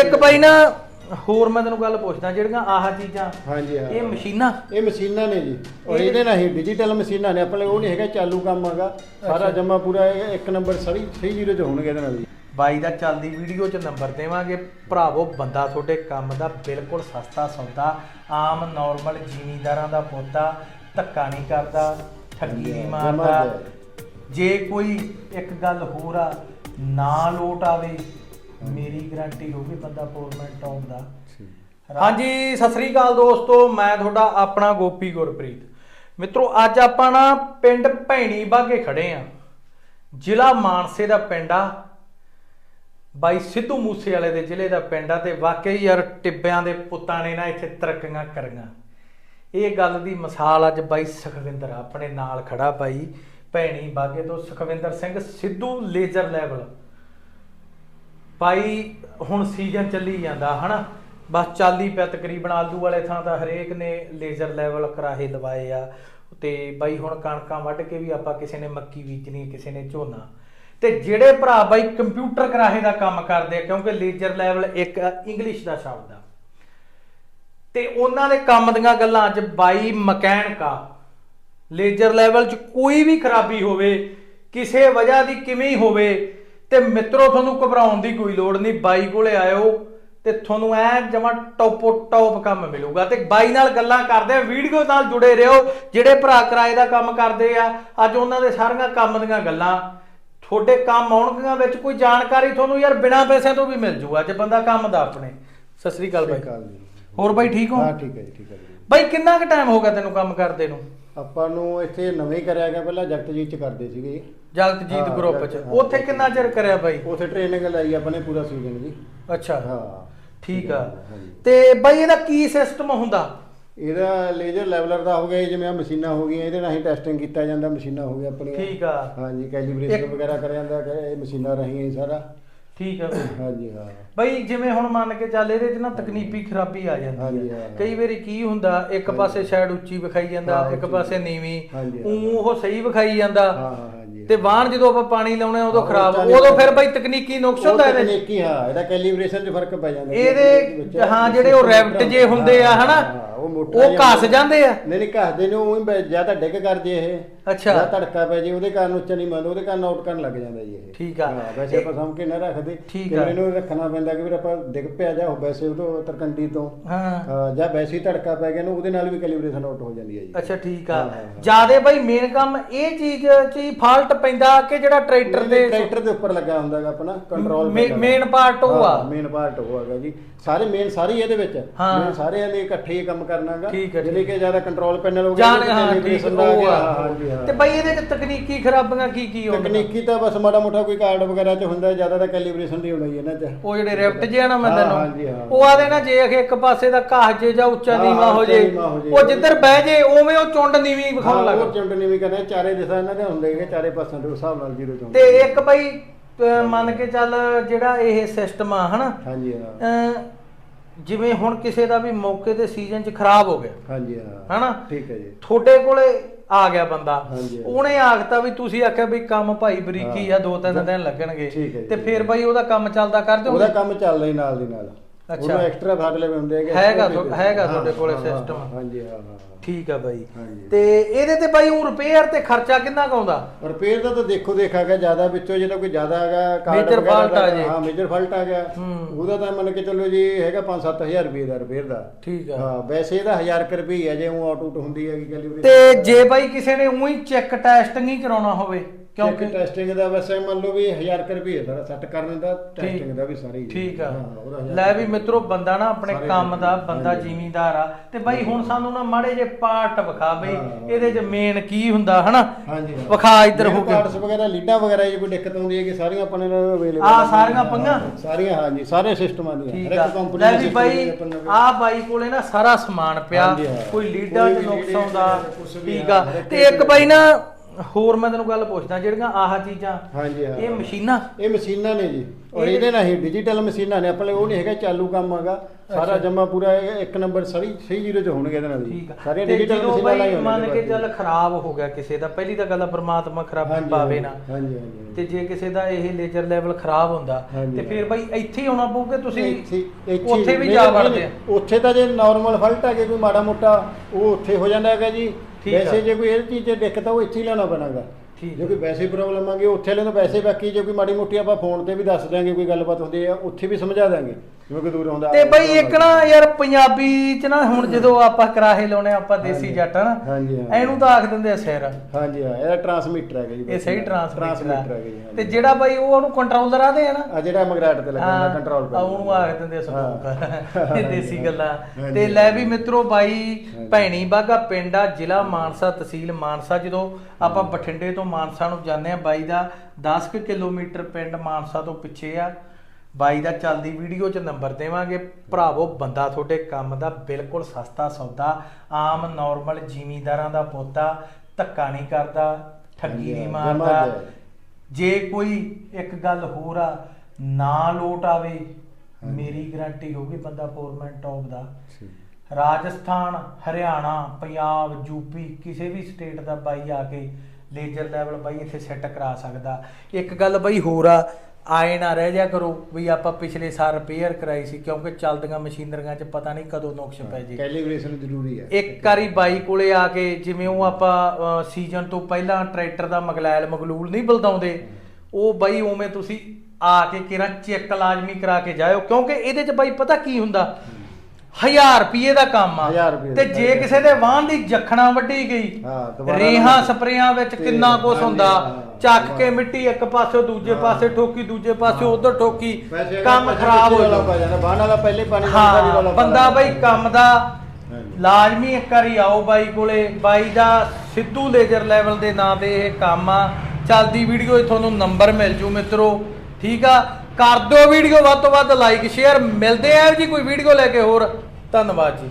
ਇੱਕ ਬਾਈ ਨਾ ਹੋਰ ਮੈਂ ਤੈਨੂੰ ਗੱਲ ਪੁੱਛਦਾ ਜਿਹੜੀਆਂ ਆਹ ਚੀਜ਼ਾਂ ਹਾਂਜੀ ਹਾਂ ਇਹ ਮਸ਼ੀਨਾਂ? ਇਹ ਮਸ਼ੀਨਾਂ ਨੇ ਜੀ। ਔਰ ਇਹ- ਇਹਦੇ ਨਾਲ ਹੀ ਡਿਜੀਟਲ ਮਸ਼ੀਨਾਂ ਨੇ। ਆਪਣੇ ਉਹ ਨਹੀਂ ਹੈਗਾ ਚਾਲੂ ਕੰਮ ਹੈਗਾ। ਸਾਰਾ ਜਮਾ ਪੂਰਾ ਇਹ ਇੱਕ ਨੰਬਰ ਸਹੀ ਜ਼ੀਰੋ 'ਚ ਹੋਣਗੇ ਇਹਦੇ ਨਾਲ ਜੀ। ਬਾਈ ਦਾ ਚੱਲਦੀ ਵੀਡੀਓ 'ਚ ਨੰਬਰ ਦੇਵਾਂਗੇ। ਭਰਾਵੋ ਬੰਦਾ ਤੁਹਾਡੇ ਕੰਮ ਦਾ ਬਿਲਕੁਲ ਸਸਤਾ ਸੌਦਾ। ਆਮ ਨਾਰਮਲ ਜ਼ਿਮੀਂਦਾਰਾਂ ਦਾ ਪੋਤਾ ਧੱਕਾ ਨਹੀਂ ਕਰਦਾ ਠੱਗੀ ਨਹੀਂ ਮਾਰਦਾ। ਜੇ ਕੋਈ ਇੱਕ ਗੱਲ ਹੋਰ ਆ ਨਾ ਲੋਟ ਆਵੇ ਮੇਰੀ ਗਾਰੰਟੀ ਹੋਊਗੀ ਬੰਦਾ ਫੋਰਮੈਂਟ ਆਉਂਦਾ। ਹਾਂਜੀ ਸਤਿ ਸ੍ਰੀ ਅਕਾਲ ਦੋਸਤੋ ਮੈਂ ਤੁਹਾਡਾ ਆਪਣਾ ਗੋਪੀ ਗੁਰਪ੍ਰੀਤ। ਮਿੱਤਰੋ ਅੱਜ ਆਪਾਂ ਨਾ ਪਿੰਡ ਭੈਣੀ ਬਾਗੇ ਖੜੇ ਆ। ਜ਼ਿਲ੍ਹਾ ਮਾਨਸੇ ਦਾ ਪਿੰਡ ਆ। ਬਾਈ ਸਿੱਧੂ ਮੂਸੇ ਵਾਲੇ ਦੇ ਜ਼ਿਲ੍ਹੇ ਦਾ ਪਿੰਡ ਆ ਤੇ ਵਾਕਈ ਯਾਰ ਟਿੱਬਿਆਂ ਦੇ ਪੁੱਤਾਂ ਨੇ ਨਾ ਇੱਥੇ ਤਰੱਕੀਆਂ ਕਰੀਆਂ। ਇਹ ਗੱਲ ਦੀ ਮਿਸਾਲ ਅੱਜ ਬਾਈ ਸੁਖਵਿੰਦਰ ਆਪਣੇ ਨਾਲ ਖੜਾ ਬਾਈ ਭੈਣੀ ਬਾਗੇ ਤੋਂ ਸੁਖਵਿੰਦਰ ਸਿੰਘ ਸਿੱਧੂ ਲੇਜ਼ਰ ਲੈਵਲ ਭਾਈ, ਹੁਣ ਸੀਜ਼ਨ ਚੱਲੀ ਜਾਂਦਾ, ਹਨਾ? ਬਸ ਚੱਲਦੀ ਪਿਆ ਤਕਰੀਬਨ ਆਲੂ ਵਾਲੇ ਥਾਂ ਤਾਂ ਹਰੇਕ ਨੇ ਲੇਜ਼ਰ ਲੈਵਲ ਕਰਾਹੇ ਲਵਾਏ ਆ। ਤੇ ਬਾਈ, ਹੁਣ ਕਣਕਾਂ ਵੱਢ ਕੇ ਵੀ ਆਪਾਂ ਕਿਸੇ ਨੇ ਮੱਕੀ ਬੀਜਣੀ, ਕਿਸੇ ਨੇ ਝੋਨਾ। ਤੇ ਜਿਹੜੇ ਭਰਾ ਬਾਈ ਕੰਪਿਊਟਰ ਕਰਾਹੇ ਦਾ ਕੰਮ ਕਰਦੇ ਆ, ਕਿਉਂਕਿ ਲੇਜ਼ਰ ਲੈਵਲ ਇੱਕ ਇੰਗਲਿਸ਼ ਦਾ ਸ਼ਬਦ ਆ। ਤੇ ਉਹਨਾਂ ਦੇ ਕੰਮ ਦੀਆਂ ਗੱਲਾਂ ਅੱਜ ਬਾਈ ਮਕੈਨਿਕ। ਆ ਲੇਜ਼ਰ ਲੈਵਲ 'ਚ ਕੋਈ ਵੀ ਖਰਾਬੀ ਹੋਵੇ, ਕਿਸੇ ਵਜ੍ਹਾ ਦੀ ਕਿਵੇਂ ਹੋਵੇ ਤੇ ਮਿੱਤਰੋ ਤੁਹਾਨੂੰ ਘਬਰਾਉਣ ਦੀ ਕੋਈ ਲੋੜ ਨਹੀਂ। ਬਾਈ ਕੋਲੇ ਆਇਓ ਤੇ ਤੁਹਾਨੂੰ ਐ ਜਮਾ ਟੌਪੋ ਟੌਪ ਕੰਮ ਮਿਲੂਗਾ। ਤੇ ਬਾਈ ਨਾਲ ਗੱਲਾਂ ਕਰਦੇ ਆ ਵੀਡੀਓ ਨਾਲ ਜੁੜੇ ਰਹੋ। ਜਿਹੜੇ ਭਰਾ ਕਿਰਾਏ ਦਾ ਕੰਮ ਕਰਦੇ ਆ ਅੱਜ ਉਹਨਾਂ ਦੇ ਸਾਰੀਆਂ ਕੰਮ ਦੀਆਂ ਗੱਲਾਂ। ਤੁਹਾਡੇ ਕੰਮ ਆਉਣਗੀਆਂ ਵਿੱਚ ਕੋਈ ਜਾਣਕਾਰੀ ਤੁਹਾਨੂੰ ਯਾਰ ਬਿਨਾਂ ਪੈਸਿਆਂ ਤੋਂ ਵੀ ਮਿਲ ਜੂਗਾ ਜੇ ਬੰਦਾ ਕੰਮ ਦਾ ਆਪਣੇ। ਸਤਿ ਸ੍ਰੀ ਅਕਾਲ ਬਾਈ। ਕਾਲ ਜੀ। ਹੋਰ ਬਾਈ ਠੀਕ ਹੋ? ਹਾਂ ਠੀਕ ਹੈ ਜੀ ਠੀਕ ਹੈ ਜੀ। ਬਾਈ ਕਿੰਨਾ ਕੁ ਟਾਈਮ ਹੋ ਗਿਆ ਤੈਨੂੰ ਕੰਮ ਕਰਦੇ ਨੂੰ? ਆਪਾਂ ਨੂੰ ਇੱਥੇ ਨਵੇਂ ਹੀ ਕਰਿਆ ਗਿਆ ਪਹਿਲਾਂ ਜਗਤਜੀਤ ਚ ਕਰਦੇ ਸੀਗੇ। ਜਗਤਜੀਤ ਹਾਂ, ਗਰੁੱਪ ਚ। ਜਗਤ- ਹਾਂ। ਉੱਥੇ ਕਿੰਨਾ ਚਿਰ ਕਰਿਆ ਬਾਈ? ਉਥੇ ਟ੍ਰੇਨਿੰਗ ਲਈ ਆਪਾਂ ਨੇ ਪੂਰਾ ਸੀਜ਼ਨ ਜੀ। ਅੱਛਾ। ਹਾਂ। ਠੀਕ ਆ। ਹਾਂਜੀ। ਤੇ ਬਾਈ ਇਹਦਾ ਕੀ ਸਿਸਟਮ ਹੁੰਦਾ? ਇਹਦਾ ਲੇਜ਼ਰ ਲੈਵਲਰ ਦਾ ਹੋ ਗਿਆ ਜੀ, ਜਿਵੇਂ ਆ ਮਸ਼ੀਨਾਂ ਹੋ ਗਈਆਂ ਇਹਦੇ ਨਾਲ ਹੀ ਟੈਸਟਿੰਗ ਕੀਤਾ ਜਾਂਦਾ ਮਸ਼ੀਨਾਂ ਹੋ ਗਈਆਂ ਆਪਣੀਆਂ। ਠੀਕ ਆ। ਹਾਂਜੀ ਕੈਲੀਬ੍ਰੇਸ਼ਨ ਇੱਕ- ਵਗੈਰਾ ਕਰਿਆ ਜਾਂਦਾ ਕਿ ਇਹ ਮਸ਼ੀਨਾਂ ਰਹੀਆਂ ਹੀ ਸਾਰਾ। ਠੀਕ ਆ। ਹਾਂਜੀ ਹਾਂ। ਬਾਈ ਜਿਵੇਂ ਹੁਣ ਮੰਨ ਕੇ ਚੱਲ ਇਹਦੇ ਚ ਨਾ ਤਕਨੀਕੀ ਖਰਾਬੀ ਆ ਜਾਂਦੀ ਹਾਂਜੀ, ਹੈ ਹਾਂ। ਕਈ ਵਾਰੀ ਕੀ ਹੁੰਦਾ ਇੱਕ ਹਾਂਜੀ। ਪਾਸੇ ਸ਼ਾਇਦ ਉੱਚੀ ਵਿਖਾਈ ਜਾਂਦਾ ਹਾਂ, ਇੱਕ ਉੱਚੀ। ਪਾਸੇ ਨੀਵੀਂ। ਹਾਂਜੀ, ਹਾਂ। ਊਂ ਉਹ ਸਹੀ ਵਿਖਾਈ ਜਾਂਦਾ। ਹਾਂ ਹਾਂ ਹਾਂਜੀ ਤੇ ਵਾਹਣ ਜਦੋਂ ਆਪਾਂ ਪਾਣੀ ਲਾਉਣੇ ਉਦੋਂ ਖਰਾਬ ਉਦੋਂ ਫਿਰ ਬਾਈ ਤਕਨੀਕੀ ਨੁਕਸ ਹੁੰਦਾ ਇਹਦੇ ਚ ਤਕਨੀਕੀ ਹਾਂ ਇਹਦਾ ਕੈਲੀਬ੍ਰੇਸ਼ਨ 'ਚ ਫ਼ਰਕ ਪੈ ਜਾਂਦਾ। ਇਹਦੇ। ਹਾਂ ਜਿਹੜੇ ਉਹ ਰੈਵਟ ਜੇ ਹੁੰਦੇ ਆ ਹਨਾ? ਉਹ ਮੋਟਰ ਉਹ ਘਸ ਜਾਂਦੇ ਆ ਨਹੀਂ ਨਹੀਂ ਘਸਦੇ ਨੇ ਉਹ ਹੀ ਜ਼ਿਆਦਾ ਡਿੱਗ ਕਰਦੇ ਇਹ ਅੱਛਾ। ਜਾਂ ਧੜਕਾ ਪੈ ਜੇ ਉਹਦੇ ਕਾਰਨ ਉੱਚਾ ਨਹੀਂ ਮੰਨਦਾ ਉਹਦੇ ਕਾਰਨ ਆਊਟ ਕਰਨ ਲੱਗ ਜਾਂਦਾ ਜੀ ਇਹ ਠੀਕ ਆ। ਹਾਂ ਵੈਸੇ ਆਪਾਂ ਸਾਂਭ ਕੇ ਨਾ ਰੱਖਦੇ ਠੀਕ ਆ। ਇਹਨੂੰ ਰੱਖਣਾ ਪੈਂਦਾ ਕਿ ਵੀਰ ਆਪਾਂ ਡਿੱਗ ਪਿਆ ਜਾਂ ਵੈਸੇ ਉਹ ਤਰਕੰਡੀ ਤੋਂ ਹਾਂ ਹਾਂ, ਜਾਂ ਵੈਸੇ ਹੀ ਧੜਕਾ ਪੈ ਗਿਆ ਨੂੰ ਉਹਦੇ ਨਾਲ ਵੀ ਕੈਲੀਬ੍ਰੇਸ਼ਨ ਆਊਟ ਹੋ ਜਾਂਦੀ ਹੈ ਜੀ ਅੱਛਾ ਠੀਕ ਆ ਹਾਂ, ਹਾਂ, ਹਾਂ। ਜਿਆਦੇ ਬਾਈ ਮੇਨ ਕੰਮ ਇਹ ਚੀਜ਼ 'ਚ ਹੀ ਫਾਲਟ ਪੈਂਦਾ ਕਿ ਜਿਹੜਾ ਟਰੈਕਟਰ ਦੇ ਟਰੈਕਟਰ ਦੇ ਉੱਪਰ ਲੱਗਾ ਹੁੰਦਾਗਾ ਆਪਣਾ ਕੰਟਰੋਲ ਮੇ- main part ਉਹ ਆ। ਮੇਨ ਪਾਰਟ ਉਹ ਹੈਗਾ ਜੀ ਸਾਰੇ ਮੇਨ ਸਾਰੇ ਹੀ ਇਹਦੇ ਵਿੱਚ ਹਾਂ। main ਸਾਰਿਆਂ ਨੇ ਇਕੱਠੇ ਹੀ ਕੰਮ ਕਰਨਾਗਾ ਠੀਕ ਹੈ, ਜਿਹੜੇ ਕਿ ਜ਼ਿਆਦਾ ਕੰਟਰੋਲ ਪੈਨਲ ਹੋ ਗਿਆ ਜਾਣ ਇਹਦੇ ਹਾਂ ਠੀਕ ਦਾ ਉਹ ਗਿਆ, ਹਾਂਜੀ, ਹਾਂ। ਤੇ ਬਾਈ ਇਹਦੇ 'ਚ ਤਕਨੀਕੀ ਖਰਾਬੀਆਂ ਕੀ ਕੀ ਹੁੰਦੀਆਂ ਤਕਨੀਕੀ ਤਾਂ ਬਸ ਮਾੜਾ ਮੋਟਾ ਕੋਈ ਕਾਰਡ ਵਗੈਰਾ ਚ ਹੁੰਦਾ ਜ਼ਿਆਦਾ ਤਾਂ ਕੈਲੀਬ੍ਰੇਸ਼ਨ ਦੀ ਹੋਣੀ ਇਹਨਾਂ ਚ ਉਹ ਜਿਹੜੇ ਰਿਫਟ ਜੇ ਆ ਨਾ ਮੈਂ ਹਾਂ, ਤੈਨੂੰ ਹਾਂਜੀ, ਹਾਂ। ਉਹ ਆਦੇ ਨਾ ਜੇ ਅਖੇ ਇੱਕ ਪਾਸੇ ਦਾ ਘਾਹ ਜੇ ਜਾਂ ਉੱਚਾ ਹਾਂ, ਨੀਵਾ ਹੋ ਉੱਚਾ ਜੇ ਨੀਵਾਂ ਹੋ ਜੇ। ਉਹ ਜਿੱਧਰ ਬਹਿ ਜੇ ਉਵੇਂ ਉਹ ਚੁੰਡ ਨੀਵੀਂ ਵਿਖਾਉਣ ਹਾਂ, ਲੱਗ ਉਹ ਚੁੰਡ ਵੀ ਕਰਨਾ ਚਾਰੇ ਦਿਸ਼ਾ ਇਹਨਾਂ ਦੇ ਹੁੰਦੇ ਹੈਗੇ ਚਾਰੇ ਪਾਸਿਆਂ ਦੇ ਹਿਸਾਬ ਨਾਲ ਜ਼ੀਰੋ ਚੁੰਡ ਤੇ ਇੱਕ ਬਾਈ ਅਹ ਮੰਨ ਕੇ ਚੱਲ ਜਿਹੜਾ ਇਹ ਸਿਸਟਮ ਆ ਹਨਾ? ਹਾਂਜੀ ਹਾਂ। ਅਹ ਜਿਵੇਂ ਹੁਣ ਕਿਸੇ ਦਾ ਵੀ ਮੌਕੇ ਤੇ ਸੀਜ਼ਨ 'ਚ ਖਰਾਬ ਹੋ ਗਿਆ। ਹਾਂਜੀ ਹਾਂ। ਹਨਾ? ਠੀਕ ਹੈ ਜੀ। ਤੁਹਾਡੇ ਕੋਲੇ ਆ ਗਿਆ ਬੰਦਾ। ਹਾਂਜੀ। ਉਹਨੇ ਆਖਤਾ ਵੀ ਤੁਸੀਂ ਆਖਿਆ ਵੀ ਕੰਮ ਭਾਈ ਬਰੀਕੀ ਆ। ਦੋ ਤਿੰਨ ਦਿਨ ਲੱਗਣਗੇ ਠੀਕ ਹੈ ਜੀ, ਤੇ ਠੀਕ ਫਿਰ ਹੈ। ਬਾਈ ਉਹਦਾ ਕੰਮ ਚੱਲਦਾ ਕਰ ਉਹਦਾ ਕੰਮ ਚੱਲਦਾ ਹੀ ਨਾਲ ਦੀ ਨਾਲ। ਅੱਛਾ। ਉਹਨੂੰ ਐਕਸਟਰਾ ਫਾਟਲੇ ਵੀ ਹੁੰਦੇ ਹੈਗੇ ਹੈਗਾ ਹੈਗਾ ਹਾਂ, ਤੁਹਾਡੇ ਕੋਲੇ ਹਾਂ, ਹਾਂ, system? ਹਾਂਜੀ ਹਾਂ ਹਾਂ ਠੀਕ ਆ ਬਾਈ ਹਾਂਜੀ। ਤੇ ਇਹਦੇ ਤੇ ਬਾਈ ਉਹ ਰਿਪੇਅਰ ਤੇ ਖਰਚਾ ਕਿੰਨਾ ਕੁ ਆਉਂਦਾ ਰਿਪੇਅਰ ਦਾ ਤਾਂ ਦੇਖੋ ਦੇਖਾ ਗਿਆ ਜ਼ਿਆਦਾ ਵਿੱਚੋਂ ਜਿਹੜਾ ਕੋਈ ਜ਼ਿਆਦਾ ਹੈਗਾ Major fault ਦਾ, ਆ ਜੇ। ਹਾਂ ਮੇਜਰ ਫਾਲਟ ਆ ਗਿਆ ਹੂੰ। ਉਹਦਾ ਤਾਂ ਮੰਨ ਕੇ ਚੱਲੋ ਜੀ ਹੈਗਾ 5-7000 ਰੁਪਏ ਦਾ ਰਿਪੇਅਰ ਦਾ ਠੀਕ ਆ ਹਾਂ ਵੈਸੇ ਇਹਦਾ 1000 ਕੁ ਰੁਪਏ ਹੈ ਜੇ ਉਹ ਆਟੋ ਹੁੰਦੀ ਹੈਗੀ ਕੈਲੀਬ੍ਰੇਸ਼ਨ ਤੇ ਜੇ ਬਾਈ ਕਿਸੇ ਨੇ ਉਹੀ ਚੈੱਕ ਟੈਸਟ ਨਹੀਂ ਕਰਾਉਣਾ ਹੋਵੇ ਕਿਉਂਕਿ ਟੈਸਟਿੰਗ ਦਾ ਵੈਸੇ ਮੰਨ ਲਓ ਵੀ 1000 ਕੁ ਰੁਪਏ ਦਾ ਸੈੱਟ ਕਰਨ ਦਾ ਟੈਸਟਿੰਗ ਦਾ ਵੀ ਸਾਰੀ ਠੀਕ ਆ। ਲੈ ਵੀ ਮਿੱਤਰੋ ਬੰਦਾ ਨਾ ਆਪਣੇ ਕੰਮ ਦਾ। ਬੰਦਾ ਜ਼ਿਮੀਂਦਾਰ ਆ। ਤੇ ਬਾਈ ਹੁਣ ਸਾਨੂੰ ਨਾ ਮਾੜੇ ਜੇ ਪਾਰਟ ਵਿਖਾ ਬਈ। ਇਹਦੇ 'ਚ ਮੇਨ ਕੀ ਹੁੰਦਾ ਹਨਾ? ਹਾਂਜੀ। ਵਿਖਾ ਇੱਧਰ ਹੋ ਕੇ। ਪਾਰਟਸ ਵਗੈਰਾ ਲੀਡਾਂ ਵਗੈਰਾ ਜੇ ਕੋਈ ਦਿੱਕਤ ਆਉਂਦੀ ਹੈ ਕਿ ਸਾਰੀਆਂ ਆਪਣੇ ਨਾਲ ਅਵੇਲੇਬਲ ਆਹ ਸਾਰੀਆਂ ਪਈਆਂ? ਸਾਰੀਆਂ ਹਾਂਜੀ ਸਾਰੇ ਸਿਸਟਮਾਂ ਦੀਆਂ। ਹਰ ਆ। ਇੱਕ ਕੰਪਨੀ ਲੈ ਵੀ ਬਾਈ ਆ ਬਾਈ ਕੋਲੇ ਨਾ ਸਾਰਾ ਸਮਾਨ ਪਿਆ। ਕੋਈ ਲੀਡਾਂ ਚ ਨੁਕਸ ਆਉਂਦਾ ਠੀਕ ਆ ਤੇ ਇੱਕ ਬਾਈ ਨਾ ਹੋਰ ਮੈਂ ਤੈਨੂੰ ਗੱਲ ਪੁੱਛਦਾ ਜਿਹੜੀਆਂ ਆਹ ਚੀਜ਼ਾਂ ਹਾਂਜੀ ਹਾਂ। ਇਹ ਮਸ਼ੀਨਾਂ? ਇਹ ਮਸ਼ੀਨਾਂ ਨੇ ਜੀ। ਔਰ ਇਹ- ਇਹਦੇ ਨਾਲ ਹੀ ਡਿਜੀਟਲ ਮਸ਼ੀਨਾਂ ਨੇ ਆਪਣੇ ਉਹ ਨਹੀਂ ਹੈਗਾ ਚਾਲੂ ਕੰਮ ਹੈਗਾ। ਸਾਰਾ ਜਮਾ ਪੂਰਾ ਇਹ ਇੱਕ ਨੰਬਰ ਸਹੀ ਸਹੀ ਜ਼ੀਰੋ 'ਚ ਹੋਣਗੇ ਇਹਦੇ ਨਾਲ ਜੀ। ਠੀਕ ਆ। ਸਾਰੀਆਂ ਤੇ ਡਿਜੀਟਲ ਜਦੋਂ ਮਸ਼ੀਨਾਂ ਲਾਈ ਬਈ ਮੰਨ ਕੇ ਚੱਲ ਖਰਾਬ ਹੋ ਗਿਆ ਕਿਸੇ ਦਾ ਪਹਿਲੀ ਤਾਂ ਗੱਲ ਆ ਪ੍ਰਮਾਤਮਾ ਖਰਾਬੀ ਪਾਵੇ ਨਾ। ਹਾਂਜੀ ਹਾਂਜੀ ਤੇ ਜੇ ਕਿਸੇ ਦਾ ਇਹ ਲੇਜ਼ਰ ਲੈਵਲ ਖਰਾਬ ਹੁੰਦਾ ਹਾਂਜੀ, ਤੇ ਫਿਰ ਬਈ ਇੱਥੇ ਹੀ ਆਉਣਾ ਪਊਗਾ ਤੁਸੀਂ ਉੱਥੇ ਵੀ ਜਾ ਵੜਦੇ ਆ? ਉੱਥੇ ਤਾਂ ਜੇ ਨਾਰਮਲ ਫਲਟ ਹੈ ਕਿ ਕੋਈ ਮਾੜਾ ਮੋਟਾ ਉਹ ਉੱਥੇ ਹੋ ਜਾਂਦਾ ਹੈਗਾ ਜੀ। ਠੀਕ ਆ। ਵੈਸੇ ਜੇ ਕੋਈ ਇਹ ਚੀਜ਼ ਤੇ ਦਿੱਕਤ ਆ, ਉਹ ਇੱਥੇ ਹੀ ਲੈਣਾ ਪੈਣਾਗਾ ਠੀਕ ਜੇ ਕੋਈ ਵੈਸੇ ਪ੍ਰੋਬਲਮ ਆਗੇ ਉੱਥੇ ਲੈਣ ਵੈਸੇ ਬਾਕੀ ਜੇ ਕੋਈ ਮਾੜੀ ਮੋਟੀ ਆਪਾਂ ਫੋਨ ਤੇ ਵੀ ਦੱਸ ਦਿਆਂਗੇ ਕੋਈ ਗੱਲਬਾਤ ਹੁੰਦੀ ਆ ਉੱਥੇ ਵੀ ਸਮਝਾ ਦਾਂਗੇ ਜਿਵੇਂ ਦੂਰ ਹੁੰਦਾ ਤੇ ਬਈ ਇੱਕ ਨਾ ਯਾਰ ਪੰਜਾਬੀ ਚ ਨਾ ਹੁਣ ਜਦੋਂ ਆਪਾਂ ਕਰਾਹੇ ਲਾਉਣੇ ਆਪਾਂ ਦੇਸੀ। ਜੱਟ ਨਾ ਹਾਂਜੀ ਹਾਂ ਇਹਨੂੰ ਤਾਂ ਆਖ ਦਿੰਦੇ ਆ ਸਿਰ। ਹਾਂਜੀ ਹਾਂ ਇਹਦਾ ਟਰਾਂਸਮਿਟਰ ਹੈਗਾ ਜੀ ਇਹ ਸਹੀ ਟਰਾਂਸਮਿਟਰ ਹੈਗਾ ਜੀ ਤੇ ਜਿਹੜਾ ਬਈ ਉਹ ਉਹਨੂੰ ਕੰਟਰੋਲਰ ਆਦੇ ਆ ਨਾ? ਆ ਜਿਹੜਾ ਮਗਰਾਟ ਤੇ ਲੱਗਾ ਹੁੰਦਾ ਕੰਟਰੋਲ ਆ ਉਹਨੂੰ ਆਖ ਦਿੰਦੇ ਆ ਸਬੂਕ ਇਹ ਦੇਸੀ ਗੱਲਾਂ। ਤੇ ਲੈ ਵੀ ਮਿੱਤਰੋ ਬਾਈ। ਭੈਣੀ ਬਾਗਾ ਪਿੰਡ ਆ ਜ਼ਿਲ੍ਹਾ ਮਾਨਸਾ ਤਹਿਸੀਲ ਮਾਨਸਾ ਜਦੋਂ ਆਪਾਂ ਬਠਿੰਡੇ ਤੋਂ ਮਾਨਸਾ ਨੂੰ ਜਾਂਦੇ ਆ। ਬਾਈ ਦਾ 10 ਕੁ ਕਿਲੋਮੀਟਰ ਪਿੰਡ ਮਾਨਸਾ ਤੋਂ ਪਿੱਛੇ ਆ। ਬਾਈ ਦਾ ਚੱਲਦੀ ਵੀਡੀਓ 'ਚ ਨੰਬਰ ਦੇਵਾਂਗੇ। ਭਰਾਵੋ ਬੰਦਾ ਤੁਹਾਡੇ ਕੰਮ ਦਾ ਬਿਲਕੁਲ ਸਸਤਾ ਸੌਦਾ ਆਮ ਨਾਰਮਲ ਜ਼ਿਮੀਂਦਾਰਾਂ ਦਾ ਪੋਤਾ ਧੱਕਾ ਨਹੀਂ ਕਰਦਾ ਠੱਗੀ ਨਹੀਂ ਮਾਰਦਾ। ਜੇ ਕੋਈ ਇੱਕ ਗੱਲ ਹੋਰ ਆ ਨਾ ਲੋਟ ਆਵੇ ਮੇਰੀ ਗਾਰੰਟੀ ਹੋਊਗੀ ਬੰਦਾ ਫੋਰਮੈਨ ਟੌਪ ਦਾ। ਰਾਜਸਥਾਨ ਹਰਿਆਣਾ ਪੰਜਾਬ ਯੂਪੀ ਕਿਸੇ ਵੀ ਸਟੇਟ ਦਾ ਬਾਈ ਆ ਕੇ ਲੇਜ਼ਰ ਲੈਵਲ ਬਾਈ ਇੱਥੇ ਸੈੱਟ ਕਰਾ ਸਕਦਾ। ਇੱਕ ਗੱਲ ਬਾਈ ਹੋਰ ਆ ਆਏ ਨਾ ਰਹਿ ਜਾ ਕਰੋ ਵੀ ਆਪਾਂ ਪਿਛਲੇ ਸਾਲ ਰਿਪੇਅਰ ਕਰਾਈ ਸੀ ਕਿਉਂਕਿ ਚੱਲਦੀਆਂ ਮਸ਼ੀਨਰੀਆਂ 'ਚ ਪਤਾ ਨਹੀਂ ਕਦੋਂ ਨੁਕਸ ਪੈ ਜੇ। ਕੈਲੀਬ੍ਰੇਸ਼ਨ ਜ਼ਰੂਰੀ ਹੈ ਇੱਕ ਵਾਰੀ ਬਾਈ ਕੋਲੇ ਆ ਕੇ ਜਿਵੇਂ ਉਹ ਆਪਾਂ ਸੀਜ਼ਨ ਤੋਂ ਪਹਿਲਾਂ ਟਰੈਕਟਰ ਦਾ ਮਗਲੈਲ ਮਗਲੂਲ ਨਹੀਂ ਬਲਦਾਉਂਦੇ ਉਹ ਬਾਈ ਉਵੇਂ ਤੁਸੀਂ ਆ ਕੇ ਕਿਰਾਂ ਚੈੱਕ ਲਾਜ਼ਮੀ ਕਰਾ ਕੇ ਜਾਇਓ ਕਿਉਂਕਿ ਇਹਦੇ 'ਚ ਬਾਈ ਪਤਾ ਕੀ ਹੁੰਦਾ? 1000 ਰੁਪਏ ਦਾ ਕੰਮ ਆ ਤੇ ਜੇ। ਕਿਸੇ ਦੇ ਵਾਹਨ ਦੀ ਜਖਣਾ ਵੱਢੀ ਗਈ ਹਾਂ, ਦੁਬਾਰਾ ਰੇਹਾਂ ਸਪਰੇਆਂ ਵਿੱਚ ਕਿੰਨਾ ਹਾਂਜੀ, ਹੁੰਦਾ ਚੱਕ ਕੇ। ਮਿੱਟੀ ਇੱਕ ਪਾਸੇ ਦੂਜੇ। ਪਾਸੇ ਠੋਕੀ ਦੂਜੇ ਪਾਸੇ ਉਧਰ ਠੋਕੀ ਕੰਮ ਖਰਾਬ ਹੋ ਜਾਂਦਾ ਜਾਂਦਾ ਵਾਲਾ ਪਹਿਲੇ ਪਾਣੀ ਹਾਂ ਵਾਲਾ ਬੰਦਾ ਬਈ। ਕੰਮ ਦਾ। ਲਾਜ਼ਮੀ ਇੱਕ ਵਾਰੀ ਆਓ ਬਾਈ ਕੋਲੇ ਬਾਈ ਦਾ ਸਿੱਧੂ ਲੇਜ਼ਰ ਲੈਵਲ ਦੇ ਨਾਂ ਤੇ ਇਹ ਕੰਮ ਆ ਚੱਲਦੀ ਵੀਡੀਓ 'ਚ ਤੁਹਾਨੂੰ ਨੰਬਰ ਮਿਲ ਜੂ ਮਿੱਤਰੋ ਠੀਕ ਆ ਕਰ ਦਿਓ ਵੀਡੀਓ, ਵੱਧ ਤੋਂ ਵੱਧ ਲਾਈਕ ਸ਼ੇਅਰ ਮਿਲਦੇ ਆ ਜੀ ਕੋਈ ਵੀਡੀਓ ਲੈ ਕੇ ਹੋਰ। ਧੰਨਵਾਦ ਜੀ।